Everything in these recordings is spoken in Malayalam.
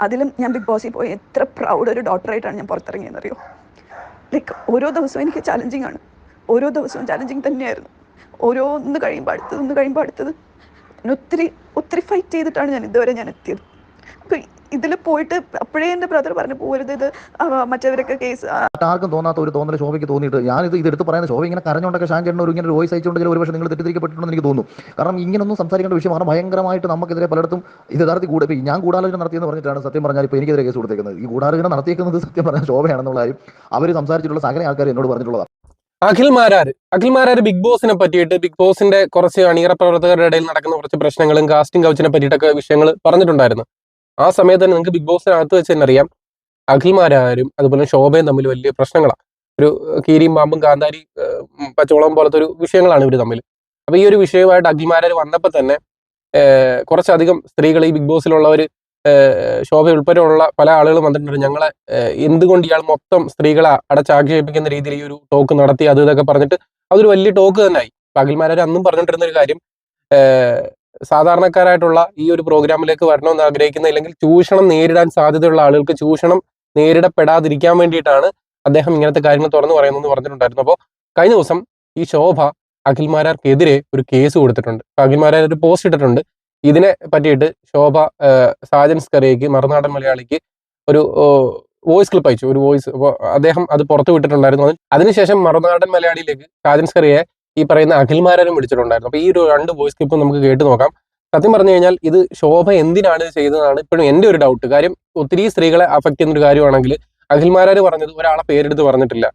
അതിലും ഞാൻ ബിഗ് ബോസിൽ പോയി എത്ര പ്രൗഡ് ഒരു ഡോക്ടറായിട്ടാണ് ഞാൻ പുറത്തിറങ്ങിയെന്നറിയോ ലൈക്ക് ഓരോ ദിവസവും എനിക്ക് ചാലഞ്ചിങ് ആണ്. ഓരോ ദിവസവും ചാലഞ്ചിങ് തന്നെയായിരുന്നു. ഓരോന്ന് കഴിയുമ്പോൾ അടുത്തത് ഒന്ന് കഴിയുമ്പോൾ അടുത്തത്. ഒത്തിരി ഒത്തിരി ഫൈറ്റ് ചെയ്തിട്ടാണ് ഞാൻ ഇതുവരെ ഞാൻ എത്തിയത്. അപ്പോൾ ഇതിൽ പോയിട്ട് അപ്പോഴേ എന്റെ ബ്രദർ പറഞ്ഞു പോരുത് ഇത് മറ്റവരൊക്കെ കേസ് ആർക്കും തോന്നാത്ത ഒരു തോന്നൽ ശോഭയ്ക്ക് തോന്നിയിട്ട് ഞാൻ ഇത് എടുത്ത് പറയുന്നത് ശോഭ ഇങ്ങനെ കരഞ്ഞുകൊണ്ടൊക്കെ ഷാൻ ചേട്ടൻ ഒരു ഇങ്ങനെ ഒരു വോയിസ് അയച്ചുകൊണ്ടെങ്കിൽ ഒരുപക്ഷെ നിങ്ങൾ തെറ്റിദ്ധരിക്കപ്പെട്ടിട്ടുണ്ടെന്ന് എനിക്ക് തോന്നുന്നു. കാരണം ഇങ്ങനൊന്നും സംസാരിക്കേണ്ട വിഷയമാണ്. ഭയങ്കരമായിട്ട് നമുക്കെതിരെ പലയിടത്തും ഇത് യഥാർത്ഥത്തിൽ കൂടെ ഇപ്പോൾ ഞാൻ ഗൂഢാലോചന നടത്തിയെന്ന് പറഞ്ഞിട്ടാണ് സത്യം പറഞ്ഞാൽ ഇപ്പോൾ എനിക്കെതിരെ കേസ് കൊടുത്തേക്കുന്നത്. ഈ ഗൂഢാലോചന നടത്തിയേക്കുന്നത് സത്യം പറഞ്ഞാൽ ശോഭയാണെന്നുള്ള കാര്യം അവർ സംസാരിച്ചിട്ടുള്ള സകല ആൾക്കാർ എന്നോട് പറഞ്ഞിട്ടുള്ളതാണ് അഖിൽ മാരാര് അഖിൽ മാരാര് ബിഗ് ബോസിനെ പറ്റിയിട്ട് ബിഗ് ബോസിന്റെ കുറച്ച് അണിയറ പ്രവർത്തകരുടെ ഇടയിൽ നടക്കുന്ന കുറച്ച് പ്രശ്നങ്ങളും കാസ്റ്റിംഗ് കൗച്ചിനെ പറ്റിയിട്ടൊക്കെ വിഷയങ്ങൾ പറഞ്ഞിട്ടുണ്ടായിരുന്നു. ആ സമയത്ത് തന്നെ നിങ്ങൾക്ക് ബിഗ് ബോസിനകത്ത് വെച്ച് തന്നെ അറിയാം. അഖിൽ മാരാരും അതുപോലെ ശോഭയും തമ്മിൽ വലിയ പ്രശ്നങ്ങളാണ് ഒരു കീരിയും പാമ്പും കാന്താരി പച്ചോളം പോലത്തെ ഒരു വിഷയങ്ങളാണ് ഇവർ തമ്മിൽ. അപ്പൊ ഈ ഒരു വിഷയമായിട്ട് അഖിൽ മാരാർ വന്നപ്പോൾ തന്നെ കുറച്ചധികം സ്ത്രീകൾ ഈ ബിഗ് ബോസിലുള്ളവർ ശോഭ ഉൾപ്പെടെയുള്ള പല ആളുകളും വന്നിട്ടുണ്ട്. ഞങ്ങളെ എന്തുകൊണ്ട് ഇയാൾ മൊത്തം സ്ത്രീകളെ അടച്ചാക്ഷേപിക്കുന്ന രീതിയിൽ ഈ ഒരു ടോക്ക് നടത്തി അത് ഇതൊക്കെ പറഞ്ഞിട്ട് അതൊരു വലിയ ടോക്ക് തന്നെ ആയി. പകൽമാരെ അന്നും പറഞ്ഞിട്ടിരുന്ന ഒരു കാര്യം സാധാരണക്കാരായിട്ടുള്ള ഈ ഒരു പ്രോഗ്രാമിലേക്ക് വരണമെന്ന് ആഗ്രഹിക്കുന്ന അല്ലെങ്കിൽ ചൂഷണം നേരിടാൻ സാധ്യതയുള്ള ആളുകൾക്ക് ചൂഷണം നേരിടപ്പെടാതിരിക്കാൻ വേണ്ടിയിട്ടാണ് അദ്ദേഹം ഇങ്ങനത്തെ കാര്യങ്ങൾ തുറന്നു പറയുന്നതെന്ന് പറഞ്ഞിട്ടുണ്ടായിരുന്നു. അപ്പോൾ കഴിഞ്ഞ ദിവസം ഈ ശോഭ അഖിൽമാരാർക്കെതിരെ ഒരു കേസ് കൊടുത്തിട്ടുണ്ട്. അഖിൽമാരാർ ഒരു പോസ്റ്റ് ഇട്ടിട്ടുണ്ട്. ഇതിനെ പറ്റിയിട്ട് ശോഭ സാജൻ സ്കറിയയ്ക്ക് മറുനാടൻ മലയാളിക്ക് ഒരു വോയിസ് ക്ലിപ്പ് അയച്ചു. ഒരു വോയിസ്. അപ്പോൾ അദ്ദേഹം അത് പുറത്തു വിട്ടിട്ടുണ്ടായിരുന്നു. അതിന് അതിനുശേഷം മറുനാടൻ മലയാളിയിലേക്ക് സാജൻ സ്കറിയെ ഈ പറയുന്ന അഖിൽമാരും വിളിച്ചിട്ടുണ്ടായിരുന്നു. അപ്പൊ ഈ ഒരു രണ്ട് വോയിസ് ക്ലിപ്പും നമുക്ക് കേട്ട് നോക്കാം. സത്യം പറഞ്ഞു കഴിഞ്ഞാൽ ഇത് ശോഭ എന്തിനാണ് ചെയ്തതാണ് ഇപ്പോഴും എന്റെ ഒരു ഡൗട്ട് കാര്യം ഒത്തിരി സ്ത്രീകളെ അഫക്ട് ചെയ്യുന്ന ഒരു കാര്യമാണെങ്കിൽ അഖിൽമാരാര് പറഞ്ഞത് ഒരാളെ പേരെടുത്ത് പറഞ്ഞിട്ടില്ല.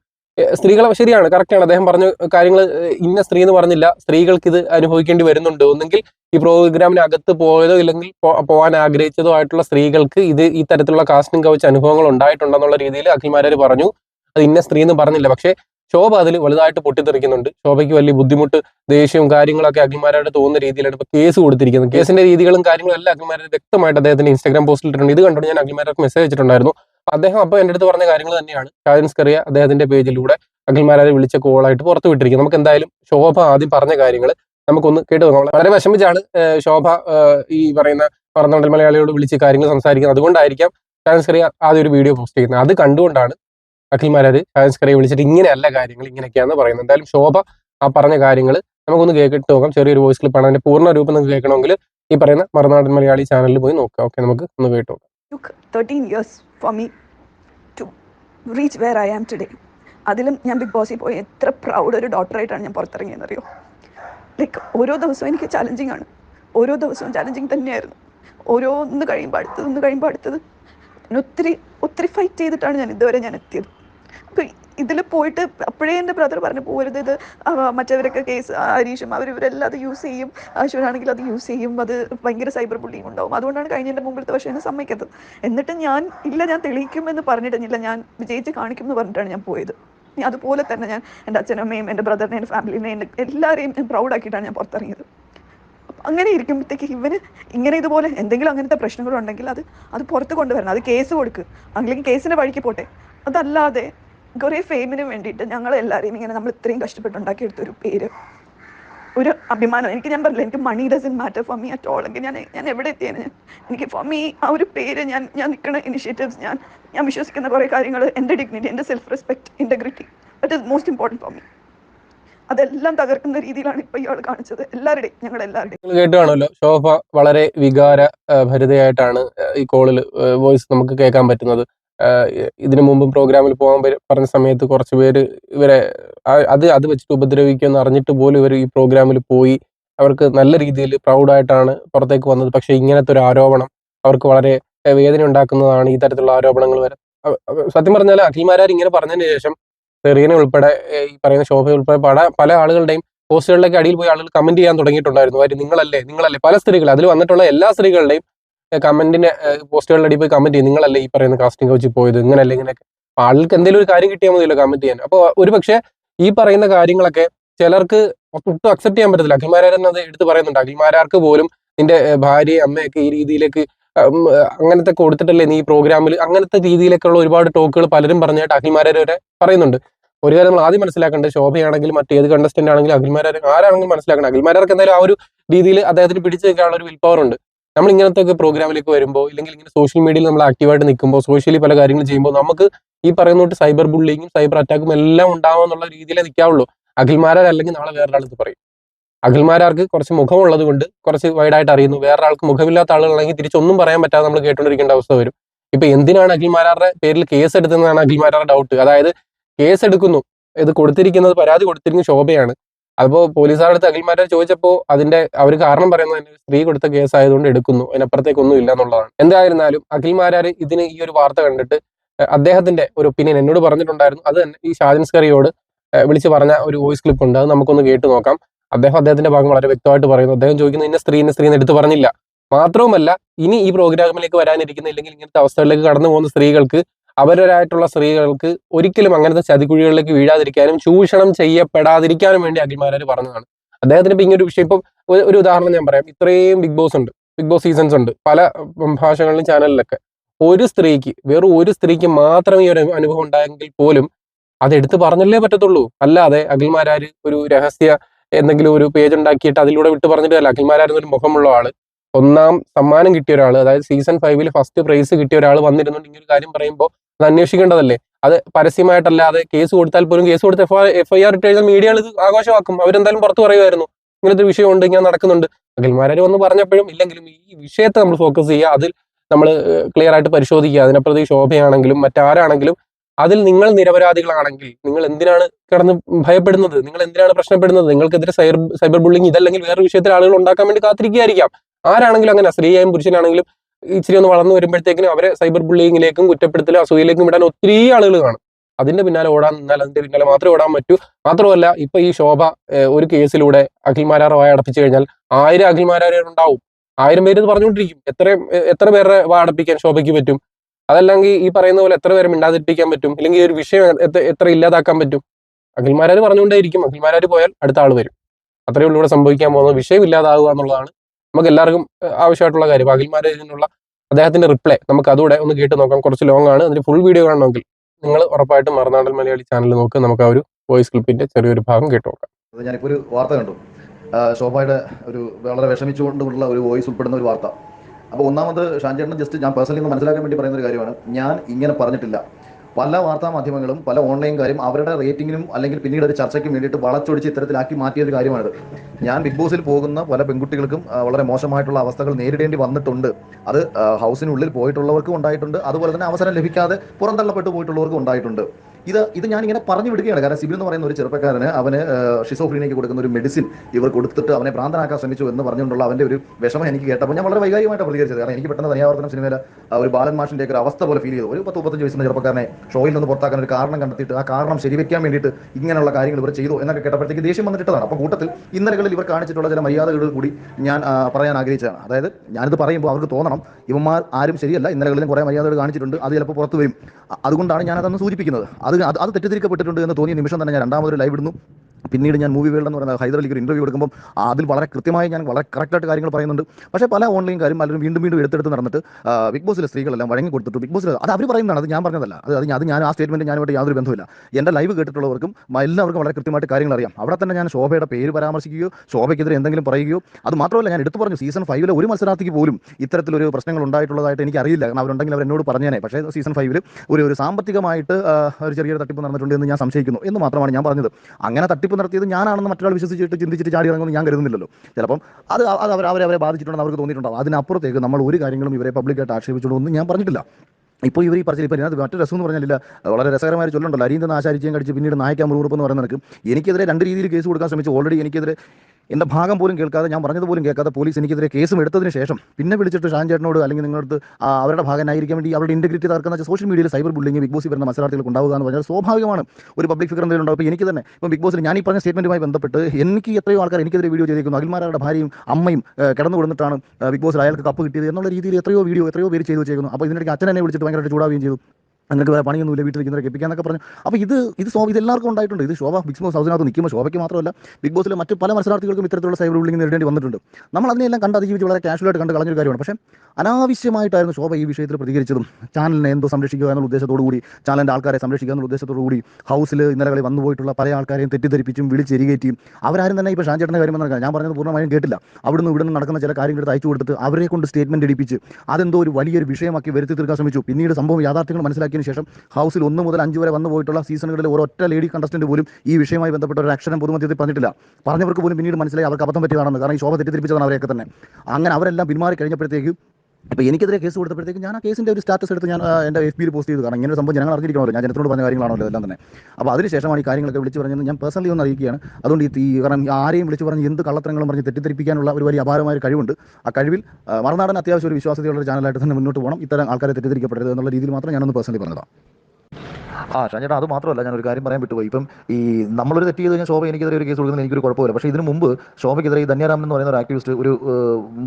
സ്ത്രീകളെ ശരിയാണ് കറക്റ്റാണ് അദ്ദേഹം പറഞ്ഞ കാര്യങ്ങൾ ഇന്ന സ്ത്രീ എന്ന് പറഞ്ഞില്ല. സ്ത്രീകൾക്ക് ഇത് അനുഭവിക്കേണ്ടി വരുന്നുണ്ട്. ഒന്നെങ്കിൽ ഈ പ്രോഗ്രാമിനകത്ത് പോയതോ ഇല്ലെങ്കിൽ പോകാൻ ആഗ്രഹിച്ചതോ ആയിട്ടുള്ള സ്ത്രീകൾക്ക് ഇത് ഈ തരത്തിലുള്ള കാസ്റ്റിംഗ് കവച്ച് അനുഭവങ്ങൾ ഉണ്ടായിട്ടുണ്ടെന്നുള്ള രീതിയിൽ അഖിൽമാരാർ പറഞ്ഞു. അത് ഇന്ന സ്ത്രീ എന്ന് പറഞ്ഞില്ല. പക്ഷേ ശോഭ അതിൽ വലുതായിട്ട് പൊട്ടിത്തെറിക്കുന്നുണ്ട്. ശോഭയ്ക്ക് വലിയ ബുദ്ധിമുട്ട് ദേഷ്യവും കാര്യങ്ങളൊക്കെ അഗ്നിമാരായിട്ട് തോന്നുന്ന രീതിയിലാണ് ഇപ്പൊ കേസ് കൊടുത്തിരിക്കുന്നത്. കേസിന്റെ രീതികളും കാര്യങ്ങളും എല്ലാം അഖിൽമാരെ വ്യക്തമായിട്ട് അദ്ദേഹത്തിന്റെ ഇൻസ്റ്റാഗ്രാം പോസ്റ്റിൽ ഇട്ടിട്ടുണ്ട്. ഇത് കണ്ടുകൊണ്ട് ഞാൻ അഖിൽമാരാർക്ക് മെസ്സേജ് അയച്ചിട്ടുണ്ടായിരുന്നു. അദ്ദേഹം അപ്പോൾ എന്റെ അടുത്ത് പറഞ്ഞ കാര്യങ്ങൾ തന്നെയാണ്. ഷാജൻ സ്കറിയ അദ്ദേഹത്തിന്റെ പേജിലൂടെ അഖിൽമാരെ വിളിച്ച കോളായിട്ട് പുറത്തു വിട്ടിരിക്കുന്നത് നമുക്ക് എന്തായാലും ശോഭ ആദ്യം പറഞ്ഞ കാര്യങ്ങൾ നമുക്കൊന്ന് കേട്ടു നോക്കാം. വളരെ വിഷമിച്ചാണ് ശോഭ ഈ പറയുന്ന പറന്നോണ്ടൽ മലയാളിയോട് വിളിച്ച് കാര്യങ്ങൾ സംസാരിക്കുന്നത്. അതുകൊണ്ടായിരിക്കാം ഷാജൻ സ്കറിയ ആദ്യം ഒരു വീഡിയോ പോസ്റ്റ് ചെയ്യുന്നത്. അത് കണ്ടുകൊണ്ടാണ് അഖിൽമാരാര് ഷാജൻ സ്കറിയെ വിളിച്ചിട്ട് ഇങ്ങനെയല്ല കാര്യങ്ങൾ ഇങ്ങനെയൊക്കെയാണെന്ന് പറയുന്നത്. എന്തായാലും ശോഭ ആ പറഞ്ഞ കാര്യങ്ങൾ നമുക്കൊന്ന് കേട്ടിട്ട് നോക്കാം. ചെറിയൊരു വോയിസ് ക്ലിപ്പാണ് അതിന്റെ പൂർണ രൂപം നിങ്ങൾക്ക് കേൾക്കണമെങ്കിൽ ഈ പറയുന്ന മറുനാടൻ മലയാളി ചാനലിൽ പോയി നോക്കാം. ഓക്കെ നമുക്ക് ഒന്ന് കേട്ടോ നോക്കാം. Took 13 years for me to reach where I am today. അതിലും ഞാൻ ബിഗ് ബോസിൽ പോയി എത്ര പ്രൗഡ് ഒരു ഡോക്ടറായിട്ടാണ് ഞാൻ പുറത്തിറങ്ങിയെന്നറിയോ ലൈക്ക് ഓരോ ദിവസവും എനിക്ക് ചാലഞ്ചിങ് ആണ്. ഓരോ ദിവസവും ചാലഞ്ചിങ് തന്നെയായിരുന്നു. ഓരോന്ന് കഴിയുമ്പോൾ അടുത്തത് ഒന്ന് കഴിയുമ്പോൾ അടുത്തത്. ഞാൻ ഒത്തിരി ഒത്തിരി ഫൈറ്റ് ചെയ്തിട്ടാണ് ഞാൻ ഇതുവരെ ഞാൻ എത്തിയത്. അപ്പോൾ ഇതിൽ പോയിട്ട് അപ്പോഴേ എന്റെ ബ്രദർ പറഞ്ഞു പോരുത് ഇത് മറ്റവരൊക്കെ കേസ് ഹരീഷും അവർ ഇവരെല്ലാം അത് യൂസ് ചെയ്യും. ആശുവാണെങ്കിൽ അത് യൂസ് ചെയ്യും. അത് ഭയങ്കര സൈബർ ബുള്ളിങ് ഉണ്ടാവും. അതുകൊണ്ടാണ് കഴിഞ്ഞ എന്റെ മുമ്പിലത്തെ പക്ഷേ എന്നെ സമ്മതിക്കത്തത്. എന്നിട്ട് ഞാൻ ഇല്ല ഞാൻ തെളിയിക്കും എന്ന് പറഞ്ഞിട്ടില്ല ഞാൻ വിജയിച്ച് കാണിക്കും എന്ന് പറഞ്ഞിട്ടാണ് ഞാൻ പോയത്. അതുപോലെ തന്നെ ഞാൻ എന്റെ അച്ഛനമ്മയും എന്റെ ബ്രദറിനെയും എന്റെ ഫാമിലിനെയും എന്റെ എല്ലാവരെയും പ്രൗഡാക്കിയിട്ടാണ് ഞാൻ പുറത്തിറങ്ങിയത്. അങ്ങനെ ഇരിക്കുമ്പോഴത്തേക്ക് ഇവന് ഇങ്ങനെ ഇതുപോലെ എന്തെങ്കിലും അങ്ങനത്തെ പ്രശ്നങ്ങളുണ്ടെങ്കിൽ അത് അത് പുറത്ത് കൊണ്ടുവരണം. അത് കേസ് കൊടുക്ക്. അല്ലെങ്കിൽ കേസിന്റെ വഴിക്ക് പോട്ടെ. അതല്ലാതെ കുറേ ഫെയിമിന് വേണ്ടിയിട്ട് ഞങ്ങളെല്ലാവരെയും ഇങ്ങനെ നമ്മൾ ഇത്രയും കഷ്ടപ്പെട്ടുണ്ടാക്കിയെടുത്തൊരു പേര്. ഒരു അഭിമാനം. എനിക്ക് ഞാൻ പറഞ്ഞില്ല എനിക്ക് money doesn't matter for me at all എങ്കിൽ ഞാൻ ഞാൻ എവിടെ എത്തിയാണ്? ഞാൻ എനിക്ക് ഫോർ മീ ആ ഒരു പേര് ഞാൻ ഞാൻ നിൽക്കുന്ന ഇനിഷ്യേറ്റീവ്സ് ഞാൻ ഞാൻ വിശ്വസിക്കുന്ന കുറേ കാര്യങ്ങൾ എന്റെ ഡിഗ്നിറ്റി എന്റെ self respect integrity that is most important for me അതെല്ലാം തകർക്കുന്ന രീതിയിലാണ് ഇപ്പൊ ഇയാൾ കാണിച്ചത്. എല്ലാവരുടെയും ഞങ്ങൾ എല്ലാവരുടെയും കേട്ടുകാണല്ലോ ശോഭ വളരെ വികാര ഭരിതയായിട്ടാണ് ഈ കോളിൽ വോയിസ് നമുക്ക് കേൾക്കാൻ പറ്റുന്നത്. ഇതിനു മുമ്പ് പ്രോഗ്രാമിൽ പോകാൻ പറഞ്ഞ സമയത്ത് കുറച്ച് പേര് ഇവരെ അത് അത് വെച്ചിട്ട് ഉപദ്രവിക്കുമെന്ന് അറിഞ്ഞിട്ട് പോലും ഇവർ ഈ പ്രോഗ്രാമിൽ പോയി. അവർക്ക് നല്ല രീതിയിൽ പ്രൗഡായിട്ടാണ് പുറത്തേക്ക് വന്നത്. പക്ഷെ ഇങ്ങനത്തെ ഒരു ആരോപണം അവർക്ക് വളരെ വേദന ഉണ്ടാക്കുന്നതാണ് ഈ തരത്തിലുള്ള ആരോപണങ്ങൾ വരെ. സത്യം പറഞ്ഞാൽ അഖിൽമാരാർ ഇങ്ങനെ പറഞ്ഞതിന് ശേഷം സെറീന ഉൾപ്പെടെ ഈ പറയുന്ന ശോഭ ഉൾപ്പെടെ പല പല ആളുകളുടെയും പോസ്റ്റുകളിലേക്ക് അടിയിൽ പോയി ആളുകൾ കമന്റ് ചെയ്യാൻ തുടങ്ങിയിട്ടുണ്ടായിരുന്നു. അവർ നിങ്ങളല്ലേ നിങ്ങളല്ലേ. പല സ്ത്രീകൾ അതിൽ വന്നിട്ടുള്ള എല്ലാ സ്ത്രീകളുടെയും കമന്റിന് പോസ്റ്റുകളുടെ അടിയിൽ പോയി കമന്റ് ചെയ്യും. നിങ്ങളല്ലേ ഈ പറയുന്ന കാസ്റ്റിംഗ് കോച്ചിൽ പോയത്? ഇങ്ങനല്ലേ ഇങ്ങനെയൊക്കെ. ആൾക്ക് എന്തെങ്കിലും ഒരു കാര്യം കിട്ടിയാൽ മതിയല്ലോ കമന്റ് ചെയ്യാൻ. അപ്പോൾ ഒരു പക്ഷേ ഈ പറയുന്ന കാര്യങ്ങളൊക്കെ ചിലർക്ക് ഒട്ടും അക്സെപ്റ്റ് ചെയ്യാൻ പറ്റത്തില്ല. അഖിൽമാരാർ തന്നെ അത് എടുത്ത് പറയുന്നുണ്ട്. അഖിൽമാരാർക്ക് പോലും നിന്റെ ഭാര്യ ഭാര്യയും അമ്മയൊക്കെ ഈ രീതിയിലേക്ക് അങ്ങനത്തെ കൊടുത്തിട്ടല്ലേ നീ പ്രോഗ്രാമിൽ അങ്ങനത്തെ രീതിയിലേക്കുള്ള ഒരുപാട് ടോക്കുകൾ പലരും പറഞ്ഞായിട്ട് അഖിൽമാരാർ വരെ പറയുന്നുണ്ട്. ഒരു കാര്യം നമ്മൾ ആദ്യം മനസ്സിലാക്കേണ്ടത് ശോഭയാണെങ്കിലും മറ്റേത് കണ്ടസ്റ്റന്റ് ആണെങ്കിലും അഖിൽമാരാർ ആരാണെങ്കിലും മനസ്സിലാക്കണം. അഖിൽമാരാർക്ക് എന്തായാലും ആ ഒരു രീതിയിൽ അദ്ദേഹത്തിന് പിടിച്ചു നിൽക്കാനുള്ള ഒരു വിൽ പവർ ഉണ്ട്. നമ്മൾ ഇങ്ങനത്തെ ഒക്കെ പ്രോഗ്രാമിലേക്ക് വരുമ്പോൾ ഇല്ലെങ്കിൽ ഇങ്ങനെ സോഷ്യൽ മീഡിയയിൽ നമ്മൾ ആക്റ്റീവായിട്ട് നിൽക്കുമ്പോൾ സോഷ്യലി പല കാര്യങ്ങൾ ചെയ്യുമ്പോൾ നമുക്ക് ഈ പറയുന്നോട്ട് സൈബർ ബുള്ളിങ്ങും സൈബർ അറ്റാക്കും എല്ലാം ഉണ്ടാവാന്നുള്ള രീതിയിലേ നിൽക്കാവുള്ളൂ. അഖിൽമാരാർ അല്ലെങ്കിൽ നാളെ വേറൊരാളത് പറയും. അഖിൽമാരാർക്ക് കുറച്ച് മുഖമുള്ളത് കൊണ്ട് കുറച്ച് വൈഡായിട്ട് അറിയുന്നു. വേറൊരാൾക്ക് മുഖമില്ലാത്ത ആളുകളാണെങ്കിൽ തിരിച്ചൊന്നും പറയാൻ പറ്റാതെ നമ്മൾ കേട്ടുകൊണ്ടിരിക്കേണ്ട അവസ്ഥ വരും. ഇപ്പൊ എന്തിനാണ് അഖിൽമാരാരുടെ പേരിൽ കേസ് എടുത്തതെന്നാണ് അഖിൽമാരുടെ ഡൗട്ട് അതായത് കേസ് എടുക്കുന്നു ഇത് കൊടുത്തിരിക്കുന്നത് പരാതി കൊടുത്തിരിക്കുന്ന ശോഭയാണ്. അപ്പോൾ പോലീസുകാരുടെ അടുത്ത് അഖിൽമാരാർ ചോദിച്ചപ്പോൾ അതിന്റെ അവർ കാരണം പറയുന്നത് തന്നെ സ്ത്രീ കൊടുത്ത കേസ് ആയതുകൊണ്ട് എടുക്കുന്നു. അതിനപ്പുറത്തേക്കൊന്നും ഇല്ല എന്നുള്ളതാണ്. എന്തായിരുന്നാലും അഖിൽമാരാർ ഇതിന് ഈ ഒരു വാർത്ത കണ്ടിട്ട് അദ്ദേഹത്തിന്റെ ഒരു ഒപ്പീനിയൻ എന്നോട് പറഞ്ഞിട്ടുണ്ടായിരുന്നു. അത് തന്നെ ഈ ഷാജൻസ്കറിയോട് വിളിച്ച് പറഞ്ഞ ഒരു വോയിസ് ക്ലിപ്പ് ഉണ്ട്. അത് നമുക്കൊന്ന് കേട്ട് നോക്കാം. അദ്ദേഹം അദ്ദേഹത്തിന്റെ ഭാഗം വളരെ വ്യക്തമായിട്ട് പറയുന്നു. അദ്ദേഹം ചോദിക്കുന്നത് ഇന്ന സ്ത്രീ ഇന്ന സ്ത്രീ എന്ന് എടുത്ത് പറഞ്ഞില്ല. മാത്രവുമല്ല ഇനി ഈ പ്രോഗ്രാമിലേക്ക് വരാനിരിക്കുന്ന ഇല്ലെങ്കിൽ ഇങ്ങനത്തെ അവസ്ഥകളിലേക്ക് കടന്നു പോകുന്ന സ്ത്രീകൾക്ക് അവരായിട്ടുള്ള സ്ത്രീകൾക്ക് ഒരിക്കലും അങ്ങനത്തെ ചതിക്കുഴികളിലേക്ക് വീഴാതിരിക്കാനും ചൂഷണം ചെയ്യപ്പെടാതിരിക്കാനും വേണ്ടി അഖിൽമാരാർ പറഞ്ഞതാണ്. അദ്ദേഹത്തിന് ഇപ്പൊ ഇങ്ങനെ ഒരു വിഷയം. ഇപ്പം ഒരു- ഉദാഹരണം ഞാൻ പറയാം. ഇത്രയും ബിഗ് ബോസ് ഉണ്ട്. ബിഗ് ബോസ് സീസൺസ് ഉണ്ട്. പല ഭാഷകളിലും ചാനലിലൊക്കെ. ഒരു സ്ത്രീക്ക് വെറും ഒരു സ്ത്രീക്ക് മാത്രം ഈ ഒരു അനുഭവം ഉണ്ടായെങ്കിൽ പോലും അത് എടുത്ത് പറഞ്ഞല്ലേ പറ്റത്തുള്ളൂ. അല്ലാതെ അഖിൽമാരാര് ഒരു രഹസ്യ എന്തെങ്കിലും ഒരു പേജ് ഉണ്ടാക്കിയിട്ട് അതിലൂടെ വിട്ടു പറഞ്ഞിട്ട് അല്ല. ഒരു മുഖമുള്ള ആൾ ഒന്നാം സമ്മാനം കിട്ടിയ ഒരാൾ അതായത് സീസൺ ഫൈവിൽ ഫസ്റ്റ് പ്രൈസ് കിട്ടിയ ഒരാൾ വന്നിരുന്നുണ്ട്. ഇങ്ങനെ ഒരു കാര്യം പറയുമ്പോൾ അത് അന്വേഷിക്കേണ്ടതല്ലേ? അത് പരസ്യമായിട്ടല്ലാതെ കേസ് കൊടുത്താൽ പോലും കേസ് കൊടുത്ത് എഫ് ഐ ആർ ഇട്ട് കഴിഞ്ഞാൽ മീഡിയകൾ ഇത് ആഘോഷമാക്കും. അവരെന്തായാലും പുറത്തു പറയുമായിരുന്നു. ഇങ്ങനത്തെ വിഷയമുണ്ട് ഇങ്ങനെ നടക്കുന്നുണ്ട്. അഖിൽമാരാര് വന്ന് പറഞ്ഞപ്പോഴും ഇല്ലെങ്കിലും ഈ വിഷയത്തെ നമ്മൾ ഫോക്കസ് ചെയ്യുക അതിൽ നമ്മൾ ക്ലിയർ ആയിട്ട് പരിശോധിക്കുക. അതിനപ്പുറത്ത് ശോഭയാണെങ്കിലും മറ്റാരാണെങ്കിലും അതിൽ നിങ്ങൾ നിരപരാധികളാണെങ്കിൽ നിങ്ങൾ എന്തിനാണ് കിടന്ന് ഭയപ്പെടുന്നത്? നിങ്ങൾ എന്തിനാണ് പ്രശ്നപ്പെടുന്നത്? നിങ്ങൾക്കെതിരെ സൈബർ സൈബർ ബുള്ളിങ് ഇതല്ലെങ്കിൽ വേറെ വിഷയത്തിൽ ആളുകൾ ഉണ്ടാക്കാൻ വേണ്ടി കാത്തിരിക്കുകയായിരിക്കാം. ആരാണെങ്കിലും അങ്ങനെ സ്ത്രീയായും പുരുഷനാണെങ്കിലും ഇച്ചിരി ഒന്ന് വളർന്നു വരുമ്പോഴത്തേക്കിനും അവരെ സൈബർ ബുള്ളിങ്ങിലേക്കും കുറ്റപ്പെടുത്തലും അസൂയയിലേക്കും വിടാൻ ഒത്തിരി ആളുകൾ കാണും. അതിന്റെ പിന്നാലെ ഓടാൻ നിന്നാൽ അതിന്റെ പിന്നാലെ മാത്രമേ ഓടാൻ പറ്റൂ. മാത്രമല്ല ഇപ്പൊ ഈ ശോഭ ഒരു കേസിലൂടെ അഖിൽമാരാർ വായ അടപ്പിച്ചു കഴിഞ്ഞാൽ ആയിരം അഖിൽമാരാരെ ഉണ്ടാവും ആയിരം പേര് ഇത് പറഞ്ഞുകൊണ്ടിരിക്കും. എത്ര എത്ര പേരെ വായ അടപ്പിക്കാൻ ശോഭയ്ക്ക് പറ്റും? അതല്ലെങ്കിൽ ഈ പറയുന്ന പോലെ എത്ര പേരെ മിണ്ടാതിരിപ്പിക്കാൻ പറ്റും? അല്ലെങ്കിൽ ഒരു വിഷയം എത്ര ഇല്ലാതാക്കാൻ പറ്റും? അഖിൽമാരാർ പറഞ്ഞുകൊണ്ടേയിരിക്കും. അഖിൽമാരാർ പോയാൽ അടുത്ത ആൾ വരും. അത്രയേ ഉള്ളൂ സംഭവിക്കാൻ പോകുന്നത്. വിഷയം ഇല്ലാതാകുക എന്നുള്ളതാണ് നമുക്ക് എല്ലാവർക്കും ആവശ്യമായിട്ടുള്ള കാര്യം. അഖിൽമാരെ ഇതിനുള്ള അദ്ദേഹത്തിന്റെ റിപ്ലൈ നമുക്ക് അതുകൂടെ ഒന്ന് കേട്ട് നോക്കാം. കുറച്ച് ലോങ് ആണ്. അതിന്റെ ഫുൾ വീഡിയോ കാണണമെങ്കിൽ നിങ്ങൾ ഉറപ്പായിട്ടും മറുനാടൻ മലയാളി ചാനൽ നോക്കുക നമുക്ക് ആ ഒരു വോയിസ് ക്ലിപ്പിന്റെ ചെറിയൊരു ഭാഗം കേട്ട് നോക്കാം. ഞാനിപ്പോൾ ഒരു വാർത്ത കണ്ടു. ശോഭയുടെ ഒരു വളരെ വിഷമിച്ചുകൊണ്ടുള്ള ഒരു വോയിസ് ഉൾപ്പെടുന്ന ഒരു വാർത്ത. അപ്പോൾ ഒന്നാമത് ഷാൻചേട്ടൻ ജസ്റ്റ് ഞാൻ പേഴ്സണലി മനസ്സിലാക്കാൻ വേണ്ടി പറയുന്ന ഒരു കാര്യമാണ്. ഞാൻ ഇങ്ങനെ പറഞ്ഞിട്ടില്ല. പല വാർത്താ മാധ്യമങ്ങളും പല ഓൺലൈൻ ഓൺലൈൻകാരും അവരുടെ റേറ്റിംഗിനും അല്ലെങ്കിൽ പിന്നീട് ഒരു ചർച്ചയ്ക്കും വേണ്ടിയിട്ട് വളച്ചൊടിച്ച് ഇത്തരത്തിലാക്കി മാറ്റിയ ഒരു കാര്യമാണിത്. ഞാൻ ബിഗ് ബോസിൽ പോകുന്ന പല പെൺകുട്ടികൾക്കും വളരെ മോശമായിട്ടുള്ള അവസ്ഥകൾ നേരിടേണ്ടി വന്നിട്ടുണ്ട്. അത് ഹൗസിനുള്ളിൽ പോയിട്ടുള്ളവർക്കും ഉണ്ടായിട്ടുണ്ട്. അതുപോലെ തന്നെ അവസരം ലഭിക്കാതെ പുറന്തള്ളപ്പെട്ടു പോയിട്ടുള്ളവർക്കും ഉണ്ടായിട്ടുണ്ട്. ഇത് ഇത് ഞാൻ ഇങ്ങനെ പറഞ്ഞു വിടുകയാണ്. കാരണം സിബിൽ എന്ന് പറയുന്ന ഒരു ചെറുപ്പക്കാരന് അവന് ഷിസോഫ്രീനയ്ക്ക് കൊടുക്കുന്ന ഒരു മെഡിസിൻ ഇവർ കൊടുത്തിട്ട് അവനെ ഭ്രാന്തനാക്കാൻ ശ്രമിച്ചു എന്ന് പറഞ്ഞുകൊണ്ടുള്ള അവന്റെ ഒരു വിഷമം എനിക്ക് കേട്ടപ്പോൾ ഞാൻ വളരെ വൈകാരികമായിട്ട് പ്രതികരിച്ചത്. കാരണം എനിക്ക് പെട്ടെന്ന് തനിയാവർത്തനം സിനിമയിൽ ഒരു ബാലൻ മാഷിന്റെ ഒരു അവസ്ഥ പോലെ ഫീൽ ചെയ്തു. ഒരു പത്ത് മുപ്പത്തഞ്ച് വയസ്സുള്ള ചെറുപ്പക്കാരനെ ഷോയിൽ നിന്ന് പുറത്താക്കാൻ ഒരു കാരണം കണ്ടെത്തിയിട്ട് ആ കാരണം ശരിവെക്കാൻ വേണ്ടിയിട്ട് ഇങ്ങനെയുള്ള കാര്യങ്ങൾ ഇവർ ചെയ്തു എന്നൊക്കെ കേട്ടപ്പോഴത്തേക്ക് ദേഷ്യം വന്നിട്ടതാണ്. അപ്പോൾ കൂട്ടത്തിൽ ഇന്നലകളിൽ ഇവർ കാണിച്ചിട്ടുള്ള ചില മര്യാദകൾ കൂടി ഞാൻ പറയാൻ ആഗ്രഹിച്ചതാണ്. അതായത് ഞാനിത് പറയുമ്പോൾ അവർക്ക് തോന്നണം ഇവന്മാർ ആരും ശരിയല്ല. ഇന്നലകളിലും കുറേ മര്യാദകൾ കാണിച്ചിട്ടുണ്ട്. അത് ചിലപ്പോൾ പുറത്തു വരും. അതുകൊണ്ടാണ് ഞാൻ അതൊന്ന് സൂചിപ്പിക്കുന്നത്. അത് അത് അത് തെറ്റിദ്ധരിക്കപ്പെട്ടിട്ടുണ്ട് എന്ന് തോന്നിയ നിമിഷം തന്നെ ഞാൻ രണ്ടാമതൊരു ലൈവ് ഇടുന്നു. പിന്നീട് ഞാൻ മൂവി വേൾഡ് എന്ന് പറയുന്ന ഹൈദർ അലിക്ക് ഒരു ഇന്റർവ്യൂ എടുക്കുമ്പോൾ അതിൽ വളരെ കൃത്യമായി ഞാൻ വളരെ കറക്റ്റായിട്ട് കാര്യങ്ങൾ പറയുന്നുണ്ട്. പക്ഷേ പല ഓൺലൈൻ കാര്യം പലരും വീണ്ടും വീണ്ടും എടുത്തെടുത്ത് നടന്നിട്ട് ബിഗ് ബോസിലെ സ്ത്രീകളെല്ലാം വഴങ്ങി കൊടുത്തിട്ട്. ബിഗ് ബോസിൽ അത് അവർ പറയുന്നതാണ് അത് ഞാൻ പറഞ്ഞതല്ല. അത് അത് ഞാൻ ആ സ്റ്റേറ്റ്മെന്റ് ഞാനുമായിട്ട് യാതൊരു ബന്ധമില്ല എന്റെ ലൈവ് കേട്ടിട്ടുള്ളവർക്കും എല്ലാവർക്കും വളരെ കൃത്യമായിട്ട് കാര്യങ്ങൾ അറിയാം. അവിടെ തന്നെ ഞാൻ ശോഭയുടെ പേര് പരാമർശിക്കുകയോ ശോഭയ്ക്കെതിരെ എന്തെങ്കിലും പറയുകയോ അത് മാത്രമല്ല ഞാൻ എടുത്തു പറഞ്ഞു സീസൺ ഫൈവിലെ ഒരു മത്സരാർത്ഥിക്ക് പോലും ഇത്തരത്തിലൊരു പ്രശ്നങ്ങൾ ഉണ്ടായിട്ടുള്ളതായിട്ട് എനിക്ക് അറിയില്ല. കാരണം അവരുണ്ടെങ്കിൽ അവർ എന്നോട് പറഞ്ഞേനെ. പക്ഷേ സീസൺ ഫൈവിൽ ഒരു ഒരു സാമ്പത്തികമായിട്ട് ഒരു ചെറിയൊരു തട്ടിപ്പ് നടന്നിട്ടുണ്ട് എന്ന് ഞാൻ സംശയിക്കുന്നു. എന്ന് മാത്രമാണ് ഞാൻ പറഞ്ഞത്. അങ്ങനെ തട്ടിപ്പ് നടത്തിയത് ഞാനാണെന്ന് മറ്റൊരാൾ വിശ്വസിച്ചിട്ട് ചിന്തിച്ചിട്ട് ചാടി ഇറങ്ങുമെന്ന് ഞാൻ കരുതുന്നില്ലല്ലോ. ചിലപ്പം അത് അത് അവർ അവരെ അവരെ ബാധിച്ചിട്ടുണ്ടെന്ന് അവർക്ക് തോന്നിയിട്ടുണ്ടാവും. അതിനപ്പുറത്തേക്ക് നമ്മൾ ഒരു കാര്യങ്ങളും ഇവരെ പബ്ലിക്കായിട്ട് ആക്ഷേപിച്ചുകൊണ്ടൊന്നും ഞാൻ പറഞ്ഞിട്ടില്ല. ഇപ്പോൾ ഇവർ ഈ പറഞ്ഞില്ല ഇപ്പം ഇതിനകത്ത് മറ്റൊരു രസം എന്ന് പറഞ്ഞാലില്ല വളരെ രസകരമായ ചൊല്ലുണ്ടല്ലോ. അരിയുന്ന ആശാരിച്ചയും കടിച്ച് പിന്നീട് നായക്കാൻ മുറിവുറപ്പ് എന്ന് പറയുന്ന നിനക്ക് എനിക്കെതിരെ രണ്ട് രീതിയിൽ കേസ് കൊടുക്കാൻ ശ്രമിച്ചു. ഓൾറെഡി എനിക്കെതിരെ എന്റെ ഭാഗം പോലും കേൾക്കാതെ ഞാൻ പറഞ്ഞത് പോലും കേൾക്കാതെ പോലീസ് എനിക്കെതിരെ കേസും എടുത്തതിന് ശേഷം പിന്നെ വിളിച്ചിട്ട് ഷാൻ ചേട്ടനോട് അല്ലെങ്കിൽ നിങ്ങളടുത്ത് അവരുടെ ഭാഗനായിരിക്കാൻ വേണ്ടി അവരുടെ ഇന്റഗ്രിറ്റി തകർക്കുന്ന സോഷ്യൽ മീഡിയയിൽ സൈബർ ബുള്ളിങ് ബിഗ് ബോസിൽ വരുന്ന മത്സരാർത്ഥികൾക്ക് ഉണ്ടാവുക എന്ന് പറഞ്ഞാൽ സ്വാഭാവികമാണ്. ഒരു പബ്ലിക് ഫിഗർ എന്തെങ്കിലും ഉണ്ടാവും. എനിക്ക് തന്നെ ഇപ്പോൾ ബിഗ് ബോസിൽ ഞാൻ ഈ പറഞ്ഞ സ്റ്റേറ്റ്മെന്റുമായി ബന്ധപ്പെട്ട് എനിക്ക് എത്രയോ ആൾക്കാർ എനിക്കെതിരെ വീഡിയോ ചെയ്തിരിക്കുന്നു അഖിൽമാരുടെ ഭാര്യയും അമ്മയും കിടന്നു കൊടുത്തിട്ടാണ് ബിഗ് ബോസിൽ അയാൾക്ക് കപ്പ് കിട്ടിയത് എന്നുള്ള രീതിയിൽ എത്രയോ വീഡിയോ എത്രയോ പേര് ചെയ്തു വെച്ചേക്കുന്നു. അപ്പോൾ ഇതിനിടയ്ക്ക് അച്ഛൻ വിളിച്ചിട്ട് ഭയങ്കരമായിട്ട് ചൂടാവുകയും ചെയ്തു. നിങ്ങൾക്ക് വേറെ പണിയൊന്നുമില്ല വീട്ടിലിരിക്കുന്നവരെ കേൾപ്പിക്കാന്നൊക്കെ പറഞ്ഞു. അപ്പോൾ ഇത് ഇത് ശോഭ ഇത് എല്ലാവർക്കും ഉണ്ടായിട്ടുണ്ട്. ഇത് ശോഭ ബിഗ് ബോസ് ഹൗസിനകത്ത് നിൽക്കുമ്പോൾ ശോഭയ്ക്ക് മാത്രമല്ല ബിഗ് ബോസിലെ മറ്റ് പല മത്സരാർത്ഥികൾക്കും ഇത്തരത്തിലുള്ള സൈബർ ബുള്ളിംഗ് നേരിടേണ്ടി വന്നിട്ടുണ്ട്. നമ്മൾ അതിനെല്ലാം കണ്ട് അതിജീവിച്ച് വളരെ കാഷ്വലായിട്ട് കണ്ട് കളഞ്ഞൊരു കാര്യമാണ്. പക്ഷേ അനാവശ്യമായിട്ടായിരുന്നു ശോഭ ഈ വിഷയത്തിൽ പ്രതികരിച്ചതും. ചാനലിനെ എന്തോ സംരക്ഷിക്കുക എന്നുള്ള ഉദ്ദേശത്തോടു കൂടി ചാനലിന്റെ ആൾക്കാരെ സംരക്ഷിക്കുക എന്നുള്ള ഉദ്ദേശത്തോടു കൂടി ഹൗസിൽ കളി വന്നു പോയിട്ടുള്ള പല ആൾക്കാരെയും തെറ്റിദ്ധരിപ്പിച്ചും വിളിച്ചെരികേറ്റിയും. അവരാരും തന്നെ ഇപ്പോൾ ഷാൻചേട്ടന്റെ കാര്യം വന്നാൽ ഞാൻ പറഞ്ഞത് പൂർണമായും കേട്ടില്ല. അവിടുന്ന് ഇവിടുന്ന് നടക്കുന്ന ചില കാര്യങ്ങൾ അയച്ചു കൊടുത്തിട്ട് അവരെ കൊണ്ട് സ്റ്റേറ്റ്മെന്റ് എടുപ്പിച്ച് അതെന്തോ ഒരു വലിയൊരു വിഷയമാക്കി വരുത്തി തീർക്കാൻ ശ്രമിച്ചു. പിന്നീട് സംഭവം യാഥാർത്ഥ്യങ്ങൾ മനസ്സിലാക്കിയതിന് ശേഷം ഹൗസിൽ ഒന്ന് മുതൽ അഞ്ച് വരെ വന്നു പോയിട്ടുള്ള സീസണുകളിൽ ഒരൊറ്റ ലേഡി കണ്ടസ്റ്റന്റ് പോലും ഈ വിഷയവുമായി ബന്ധപ്പെട്ട ഒരു അക്ഷരം പൊതുമധ്യത്തിൽ പറഞ്ഞിട്ടില്ല. പറഞ്ഞവർക്ക് പോലും പിന്നീട് മനസ്സിലായി അവർക്ക് അബദ്ധം പറ്റിയതാണെന്ന്. കാരണം ഈ ശോഭ തെറ്റിദ്ധരിപ്പിച്ചതാണ് അവരെയൊക്കെ തന്നെ. അങ്ങനെ അവരെല്ലാം പിന്മാറി കഴിഞ്ഞപ്പോഴത്തേക്ക് ഇപ്പോൾ എനിക്കെതിരെ കേസ് കൊടുത്തപ്പോഴത്തേക്ക് ഞാൻ ആ കേസിന്റെ ഒരു സ്റ്റാറ്റസ് എടുത്ത് ഞാൻ എന്റെ എഫ് ബിയിൽ പോസ്റ്റ് ചെയ്തു. കാരണം ഇങ്ങനെ ഒരു സംഭവം ജനങ്ങൾ അറിഞ്ഞിരിക്കണമല്ലോ. ഞാൻ ജനത്തോട് പറഞ്ഞ കാര്യങ്ങളാണല്ലോ എല്ലാം തന്നെ. അപ്പോൾ അതിനുശേഷമാണ് ഈ കാര്യങ്ങളൊക്കെ വിളിച്ച് പറഞ്ഞത്. ഞാൻ പേഴ്സണലി ഒന്ന് അറിയിക്കുകയാണ്. അതുകൊണ്ട് ഈ കാരണം ആരെയും വിളിച്ച് പറഞ്ഞ് എന്ത് കള്ളത്തരങ്ങളും പറഞ്ഞ് തെറ്റിദ്ധരിപ്പിക്കാനുള്ള ഒരു വലിയ അപാരമായ കഴിവുണ്ട്. ആ കഴിവിൽ മറുനാടൻ അത്യാവശ്യം ഒരു വിശ്വാസതയുള്ള ഒരു ചാനലായിട്ട് തന്നെ മുന്നോട്ട് പോകണം. ഇത്തരം ആൾക്കാരെ തെറ്റിദ്ധരിക്കപ്പെടരുത് എന്നുള്ള രീതിയിൽ മാത്രം ഞാനൊന്ന് പേഴ്സണലി പറഞ്ഞതാണ്. ആ ഷാൻചേട്ടാ അത് മാത്രമല്ല ഞാൻ ഒരു കാര്യം പറയാൻ വിട്ടുപോയി. ഇപ്പം ഈ നമ്മളൊരു തെറ്റ് ചെയ്ത് കഴിഞ്ഞാൽ ശോഭ എനിക്കെതിരെ ഒരു കേസ് കൊടുക്കുന്നത് എനിക്കൊരു കുഴപ്പമില്ല. പക്ഷേ ഇതിന് മുമ്പ് ശോഭയ്ക്കെതിരെ ഈ ധന്യാരാമൻ എന്ന് പറയുന്ന ഒരു ആക്ടിവിസ്റ്റ് ഒരു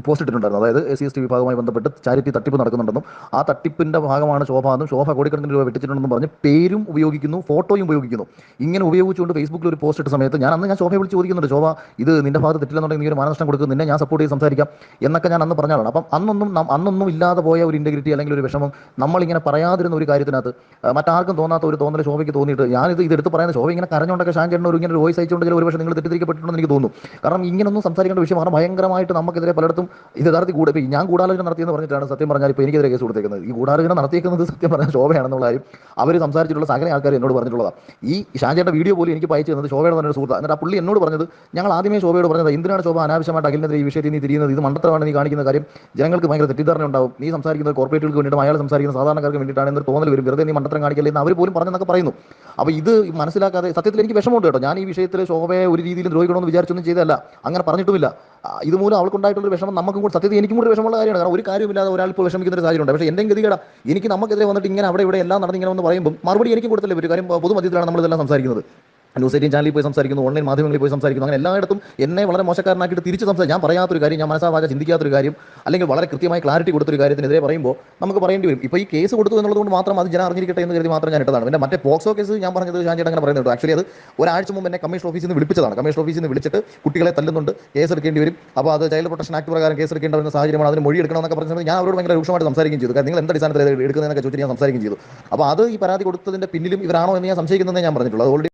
പോസ്റ്റ് ഇട്ടിട്ടുണ്ടായിരുന്നു. അതായത് എസ് സി എസ് ടി വിഭാഗവുമായി ബന്ധപ്പെട്ട് ചാരിറ്റി തട്ടിപ്പ് നടക്കുന്നുണ്ടെന്നും ആ തട്ടിപ്പിന്റെ ഭാഗമാണ് ശോഭ എന്നും ശോഭ കോടിക്കണക്കിന് രൂപ വെട്ടിച്ചിട്ടുണ്ടെന്നും പറഞ്ഞ് പേരും ഉപയോഗിക്കുന്നു ഫോട്ടോയും ഉപയോഗിക്കുന്നു. ഇങ്ങനെ ഉപയോഗിച്ചുകൊണ്ട് ഫേസ്ബുക്കിൽ ഒരു പോസ്റ്റ് ഇട്ട സമയത്ത് ഞാൻ അന്ന് ഞാൻ ശോഭയെ വിളിച്ച് ചോദിക്കുന്നുണ്ട് ശോഭ ഇത് നിന്റെ ഭാഗത്ത് തെറ്റില്ലെന്നുണ്ടെങ്കിൽ നീ ഒരു മാനനഷ്ടം കൊടുക്കും നിന്നെ ഞാൻ സപ്പോർട്ട് ചെയ്ത് സംസാരിക്കാം എന്നൊക്കെ ഞാൻ അന്ന് പറഞ്ഞാലാണ്. അപ്പം അന്നൊന്നും അന്നൊന്നും ഇല്ലാതെ പോയ ഒരു ഇന്റഗ്രിറ്റി അല്ലെങ്കിൽ ഒരു വിഷമം നമ്മളിങ്ങനെ പറയാതിരുന്ന ഒരു കാര്യത്തിനകത്ത് മറ്റാർക്കും തോന്നാത്ത ഒരു തോന്നൽ ശോഭയ്ക്ക് തോന്നിയിട്ട് ഞാൻ ഇത് ഇതെടുത്ത് പറയുന്നത് ശോഭ ഇങ്ങനെ കരഞ്ഞുകൊണ്ടൊക്കെ ഷാൻ ചേട്ടൻ ഒരു ഇങ്ങനെ ഒരു വോയിസ് അയച്ചുകൊണ്ടെങ്കിൽ ഒരു പക്ഷേ നിങ്ങൾ തെറ്റിദ്ധരിക്കപ്പെട്ടിട്ടുണ്ടെന്ന് എനിക്ക് തോന്നുന്നു കാരണം ഇങ്ങനൊന്നും സംസാരിക്കേണ്ട വിഷയം കാരണം ഭയങ്കരമായിട്ട് നമുക്കെതിരെ പലയിടത്തും ഇത് കൂടെ ഇപ്പോൾ ഞാൻ ഗൂഢാലോചന നടത്തിയെന്ന് പറഞ്ഞിട്ടാണ് സത്യം പറഞ്ഞാൽ ഇപ്പോൾ എനിക്കെതിരെ കേസ് കൊടുത്തേക്കുന്നത്. ഈ ഗൂഢാലോചന നടത്തിയേക്കുന്നത് സത്യം പറഞ്ഞാൽ ശോഭയാണെന്നുള്ള അവർ സംസാരിച്ചിട്ടുള്ള സകല ആൾക്കാർ എന്നോട് പറഞ്ഞിട്ടുള്ളതാണ് ഈ ഷാൻചേട്ടന്റെ വീഡിയോ പോലും എനിക്ക് അയച്ചു തന്നത് ശോഭയുടെ തന്നെ സുഹൃത്ത്. എന്നിട്ട് ആ പുള്ളി എന്നോട് പറഞ്ഞത് ഞങ്ങൾ ആദ്യമേ ശോഭയോട് പറഞ്ഞത് എന്തിനാണ് ശോഭ അനാവശ്യമായിട്ട് അഖിലിനെതിരെ ഈ വിഷയത്തിൽ നീ തിരിയുന്നത്? ഇത് മണ്ടത്തരമാണ് നീ കാണിക്കുന്ന കാര്യം. ജനങ്ങൾക്ക് ഭയങ്കര തെറ്റിദ്ധാരണ ഉണ്ടാവും നീ സംസാരിക്കുന്നത് കോർപ്പറേറ്റുകൾക്ക് വേണ്ടിയിട്ട് അയാൾ സംസാരിക്കുന്ന സാധാരണക്കാർക്ക് വേണ്ടിയിട്ടാണ് എന്നൊരു തോന്നൽ വരും. വെറുതെ നീ മണ്ടത്തരം കാണിക്കല്ലേ എന്ന് അവർ പോലും പറഞ്ഞെന്നൊക്കെ പറയുന്നു. അപ്പോൾ ഇത് മനസ്സിലാക്കാതെ സത്യത്തിൽ എനിക്ക് വിഷമമുണ്ട് കേട്ടോ. ഞാൻ ഈ വിഷയത്തിൽ ശോഭയെ ഒരു രീതിയിലും ദ്രോഹിക്കണമെന്ന് വിചാരിച്ചൊന്നും ചെയ്തതല്ല. അങ്ങനെ പറഞ്ഞിട്ടുമില്ല. ഇതുമൂലം അവൾക്കുണ്ടായിട്ടുള്ള വിഷമം നമുക്കും കൂടി സത്യത്തിൽ എനിക്കും കൂടി വിഷമമുള്ള കാര്യമാണ്. കാരണം ഒരു കാര്യമില്ലാതെ ഒരാൾ ഇപ്പോൾ വിഷമിക്കുന്ന ഒരു സാഹചര്യമുണ്ട്. പക്ഷേ എന്റെ ഗതികേട എനിക്ക് നമുക്കെതിരെ വന്നിട്ട് ഇങ്ങനെ അവിടെ ഇവിടെ എല്ലാം നടന്നിങ്ങനെ വന്ന് പറയുമ്പോൾ മറുപടി എനിക്ക് കൊടുത്തല്ലേ. ഒരു കാര്യം പൊതുമധ്യത്തിലാണ് നമ്മളിതെല്ലാം സംസാരിക്കുന്നത്. ന്യൂസ് എയ്റ്റീൻ ചാനലിൽ പോയി സംസാരിക്കുന്നു ഓൺലൈൻ മാധ്യമങ്ങളിൽ പോയി സംസാരിക്കുന്നു അങ്ങനെ എല്ലായിടത്തും എന്നെ വളരെ മോശക്കാരനാക്കിയിട്ട് തിരിച്ച് സംസാരിച്ചു ഞാൻ പറയാത്തൊരു കാര്യം ഞാൻ മനസ്സാവാച ചിന്തിക്കാത്തൊരു കാര്യം അല്ലെങ്കിൽ വളരെ കൃത്യമായി ക്ലാരിറ്റി കൊടുത്തൊരു കാര്യത്തിനെതിരെ പറയുമ്പോൾ നമുക്ക് പറയേണ്ടി വരും. ഇപ്പോൾ ഈ കേസ് കൊടുത്തു എന്നുള്ളതുകൊണ്ട് മാത്രം അത് ജനം അറിഞ്ഞിരിക്കട്ടെ എന്ന് കരുതി മാത്രം ഞാൻ ഇട്ടതാണ്. പിന്നെ മറ്റേ പോക്സോ കേസ് ഞാൻ പറഞ്ഞത് ഞാൻ ചേട്ടൻ അങ്ങനെ പറയുന്നുണ്ട്. ആക്ച്വലി അത് ഒരാഴ്ച മുമ്പ് എന്നെ കമ്മീഷൻ ഓഫീസിൽ നിന്ന് വിളിച്ചതാണ് കമ്മീഷൻ ഓഫീസിൽ നിന്ന് വിളിച്ചിട്ട് കുട്ടികളെ തല്ലുന്നുണ്ട് കേസ് എടുക്കേണ്ടി വരും. അപ്പോൾ അത് ചൈൽഡ് പ്രൊട്ടക്ഷൻ ആക്ട് പ്രകാരം കേസ് എടുക്കേണ്ട വരുന്ന സാഹചര്യമാണ്. അതിന് മൊഴി എടുക്കണമെന്നൊക്കെ പറഞ്ഞത് ഞാൻ അവരോട് ഭയങ്കര രൂക്ഷമായിട്ട് സംസാരിക്കുകയും ചെയ്തു. കാരണം നിങ്ങൾ എന്ത് അടിസ്ഥാനത്തിൽ എടുക്കുന്നതെന്നൊക്കെ ചോദിച്ചിട്ട് ഞാൻ സംസാരിക്കുകയും ചെയ്തു. അപ്പോൾ അത് ഈ പരാതി കൊടുത്തതിന്റെ പിന്നിലും ഇവരാണോ എന്ന് ഞാൻ സംശയിക്കുന്നതെന്ന് ഞാൻ പറഞ്ഞിട്ടുള്ളൂ.